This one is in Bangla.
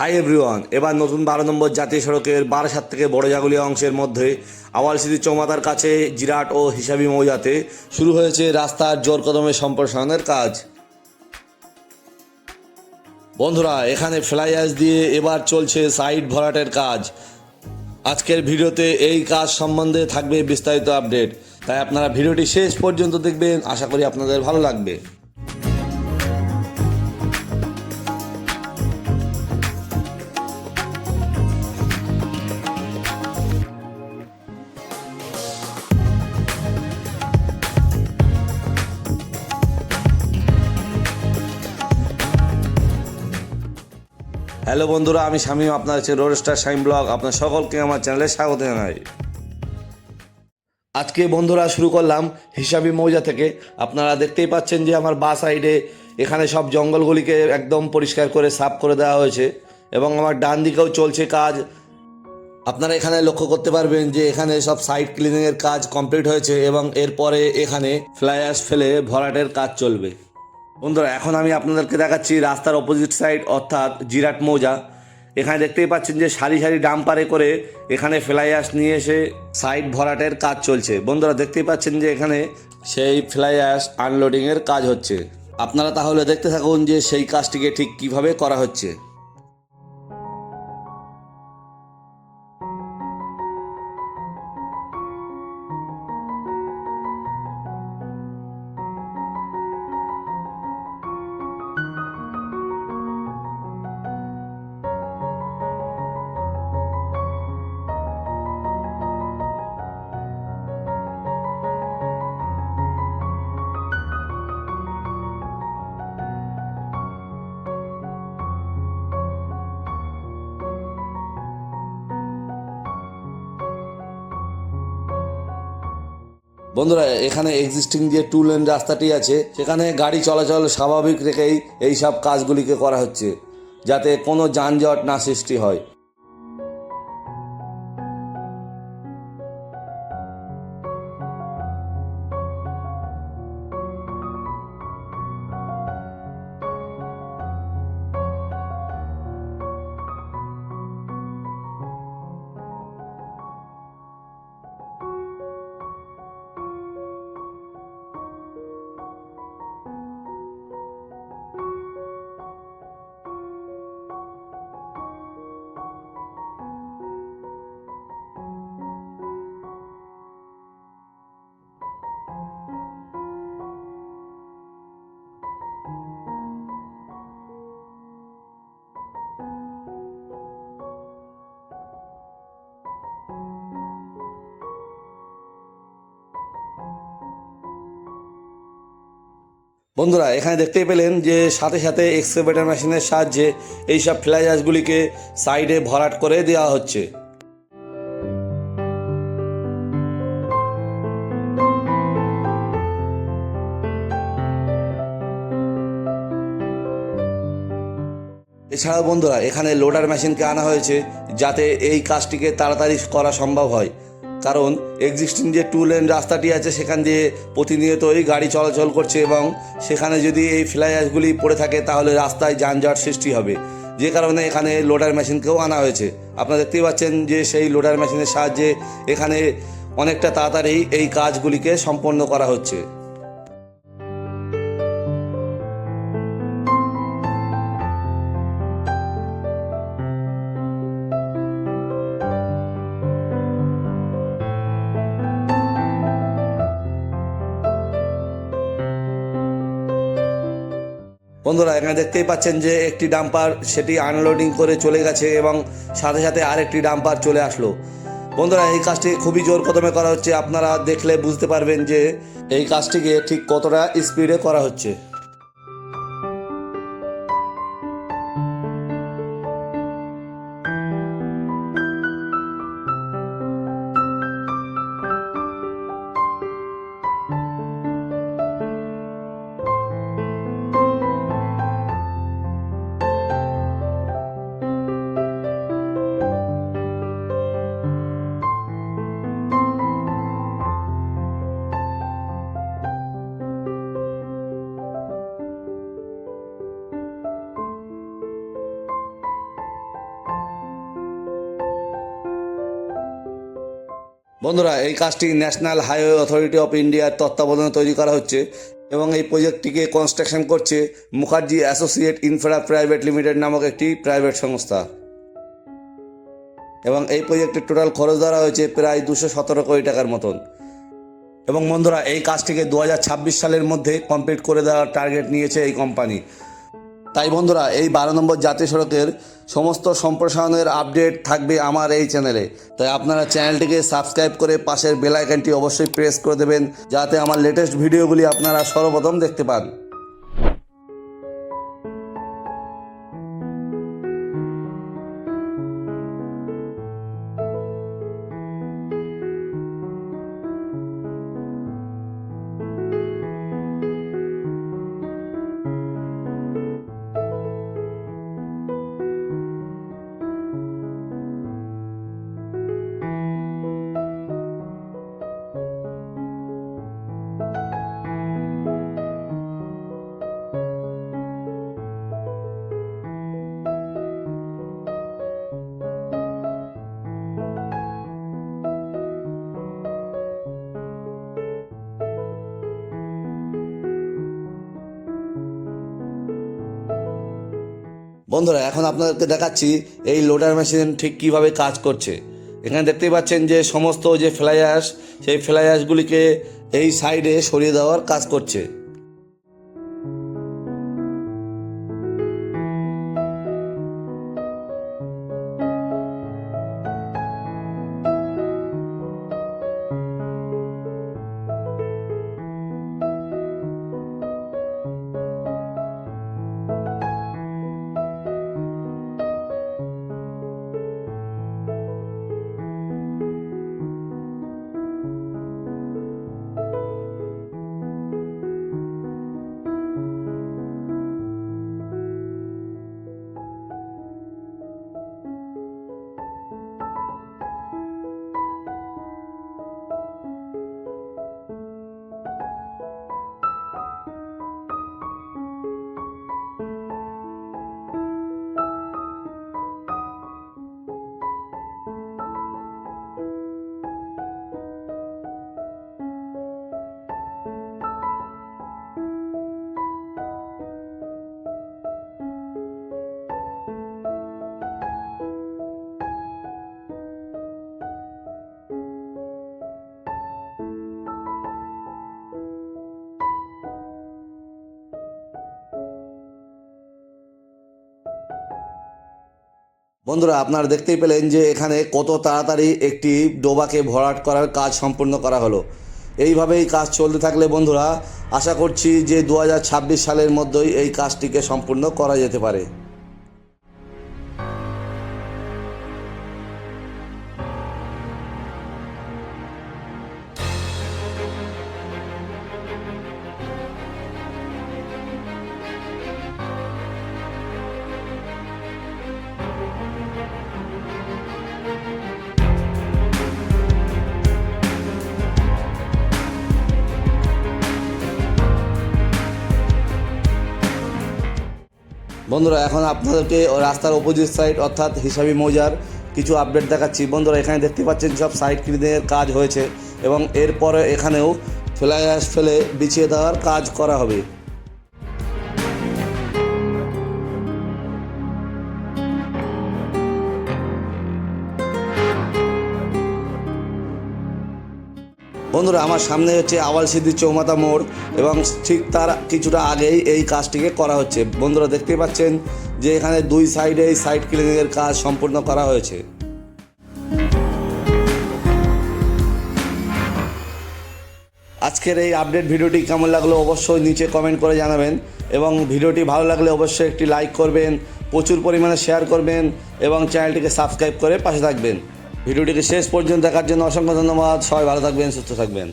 হাই এভরিওয়ান এবার নতুন বারো নম্বর জাতীয় সড়কের বারাসাত থেকে বড় বড়জাগুলিয়া অংশের মধ্যে আওয়ালসিদি চৌমাতার কাছে জিরাট ও হিসাবি মৌজাতে শুরু হয়েছে রাস্তার জোর কদমে সম্প্রসারণের কাজ। বন্ধুরা, এখানে ফ্লাইয়াস দিয়ে এবার চলছে সাইড ভরাটের কাজ। আজকের ভিডিওতে এই কাজ সম্বন্ধে থাকবে বিস্তারিত আপডেট। তাই আপনারা ভিডিওটি শেষ পর্যন্ত দেখবেন, আশা করি আপনাদের ভালো লাগবে। হ্যালো বন্ধুরা, আমি শামীম, আপনার হচ্ছে রোড স্টার শাইম ব্লগ আপনার সকলকে আমার চ্যানেলে স্বাগত জানাই। আজকে বন্ধুরা শুরু করলাম হিসাবি মৌজা থেকে। আপনারা দেখতেই পাচ্ছেন যে আমার বা সাইডে এখানে সব জঙ্গলগুলিকে একদম পরিষ্কার করে, সাফ করে দেওয়া হয়েছে এবং আমার ডান দিকেও চলছে কাজ। আপনারা এখানে লক্ষ্য করতে পারবেন যে এখানে সব সাইড ক্লিনিংয়ের কাজ কমপ্লিট হয়েছে এবং এরপরে এখানে ফ্লাইয়াস ফেলে ভরাটের কাজ চলবে। বন্ধুরা, এখন আমি আপনাদেরকে দেখাচ্ছি রাস্তার অপোজিট সাইড অর্থাৎ জিরাট মৌজা। এখানে দেখতেই পাচ্ছেন যে সারি সারি ডাম্পারে করে এখানে ফ্লাই ফ্লাইয়াস নিয়ে এসে সাইড ভরাটের কাজ চলছে। বন্ধুরা, দেখতেই পাচ্ছেন যে এখানে সেই ফ্লাই ফ্লাইয়াস আনলোডিংয়ের কাজ হচ্ছে। আপনারা তাহলে দেখতে থাকুন যে সেই কাজটিকে ঠিক কীভাবে করা হচ্ছে। বন্ধুরা, এখানে এক্সিস্টিং যে টু লেন রাস্তাটি আছে, সেখানে গাড়ি চলাচল স্বাভাবিক রেখেই এই সব কাজগুলিকে করা হচ্ছে, যাতে কোনো যানজট না সৃষ্টি হয়। বন্ধুরা, এখানে দেখতেই পেলেন যে সাথে সাথে এক্সকেভেটর মেশিনের সাহায্যে এইসব ফ্লাইজাসগুলিকে সাইডে ভরাট করে দেওয়া হচ্ছে। এছাড়াও বন্ধুরা, এখানে লোডার মেশিনকে আনা হয়েছে যাতে এই কাজটিকে তাড়াতাড়ি করা সম্ভব হয়। কারণ এক্সিস্টিং যে টু লেন রাস্তাটি আছে, সেখান দিয়ে প্রতিনিয়তই গাড়ি চলাচল করছে এবং সেখানে যদি এই ফ্লাইঅ্যাশগুলি পড়ে থাকে, তাহলে রাস্তায় যানজট সৃষ্টি হবে। যে কারণে এখানে লোডার মেশিনকেও আনা হয়েছে। আপনারা দেখতেই পাচ্ছেন যে সেই লোডার মেশিনের সাহায্যে এখানে অনেকটা তাড়াতাড়ি এই কাজগুলিকে সম্পন্ন করা হচ্ছে। বন্ধুরা, এখানে দেখতেই পাচ্ছেন যে একটি ডাম্পার সেটি আনলোডিং করে চলে গেছে এবং সাথে সাথে আরেকটি ডাম্পার চলে আসলো। বন্ধুরা, এই কাজটি খুবই জোর কদমে করা হচ্ছে। আপনারা দেখলে বুঝতে পারবেন যে এই কাজটিকে ঠিক কতটা স্পিডে করা হচ্ছে। বন্ধুরা, এই কাজটি ন্যাশনাল হাইওয়ে অথরিটি অফ ইন্ডিয়ার তত্ত্বাবধানে তৈরি করা হচ্ছে এবং এই প্রজেক্টটিকে কনস্ট্রাকশন করছে Mukherjee associate infra private limited নামক একটি প্রাইভেট সংস্থা। এবং এই প্রজেক্টের টোটাল খরচ ধরা হয়েছে প্রায় দুশো সতেরো কোটি টাকার মতন। এবং বন্ধুরা, এই কাজটিকে দু হাজার ছাব্বিশ সালের মধ্যে কমপ্লিট করে দেওয়ার টার্গেট নিয়েছে এই কোম্পানি তাই বন্ধুরা, এই বারো নম্বর জাতীয় সড়কের সমস্ত সম্প্রসারণের আপডেট থাকবে আমার এই চ্যানেলে। তাই আপনারা চ্যানেলটিকে সাবস্ক্রাইব করে পাশের বেল আইকনটি অবশ্যই প্রেস করে দেবেন, যাতে আমার লেটেস্ট ভিডিওগুলি আপনারা সর্বপ্রথম দেখতে পান। বন্ধুরা, এখন আপনাদেরকে দেখাচ্ছি এই লোডার মেশিন ঠিক কীভাবে কাজ করছে। এখানে দেখতেই পাচ্ছেন যে সমস্ত যে ফ্লাইয়াস সেই ফ্লাইয়াসগুলিকে এই সাইডে সরিয়ে দেওয়ার কাজ করছে। বন্ধুরা, আপনারা দেখতেই পেলেন যে এখানে কত তাড়াতাড়ি একটি ডোবাকে ভরাট করার কাজ সম্পূর্ণ করা হলো। এইভাবেই কাজ চলতে থাকলে বন্ধুরা, আশা করছি যে দু হাজার ছাব্বিশ সালের মধ্যেই এই কাজটিকে সম্পূর্ণ করা যেতে পারে। বন্ধুরা, এখন আপনাদেরকে রাস্তার অপোজিট সাইড অর্থাৎ হিসাবি মৌজার কিছু আপডেট দেখাচ্ছি। বন্ধুরা, এখানে দেখতে পাচ্ছেন সব সাইড ক্লিনের কাজ হয়েছে এবং এরপরে এখানেও ফ্লাই অ্যাশ ফেলে বিছিয়ে দেওয়ার কাজ করা হবে। বন্ধুরা, আমার সামনে হচ্ছে আওয়াল সিদ্ধি চৌমাতা মোড় এবং ঠিক তার কিছুটা আগেই এই কাজটিকে করা হচ্ছে। বন্ধুরা, দেখতেই পাচ্ছেন যে এখানে দুই সাইডে এই সাইড ক্লিনিংয়ের কাজ সম্পূর্ণ করা হয়েছে। আজকের এই আপডেট ভিডিওটি কেমন লাগল অবশ্যই নিচে কমেন্ট করে জানাবেন এবং ভিডিওটি ভালো লাগলে অবশ্যই একটি লাইক করবেন, প্রচুর পরিমাণে শেয়ার করবেন এবং চ্যানেলটিকে সাবস্ক্রাইব করে পাশে থাকবেন। ভিডিওটিকে শেষ পর্যন্ত দেখার জন্য অসংখ্য ধন্যবাদ। সবাই ভালো থাকবেন সুস্থ থাকবেন।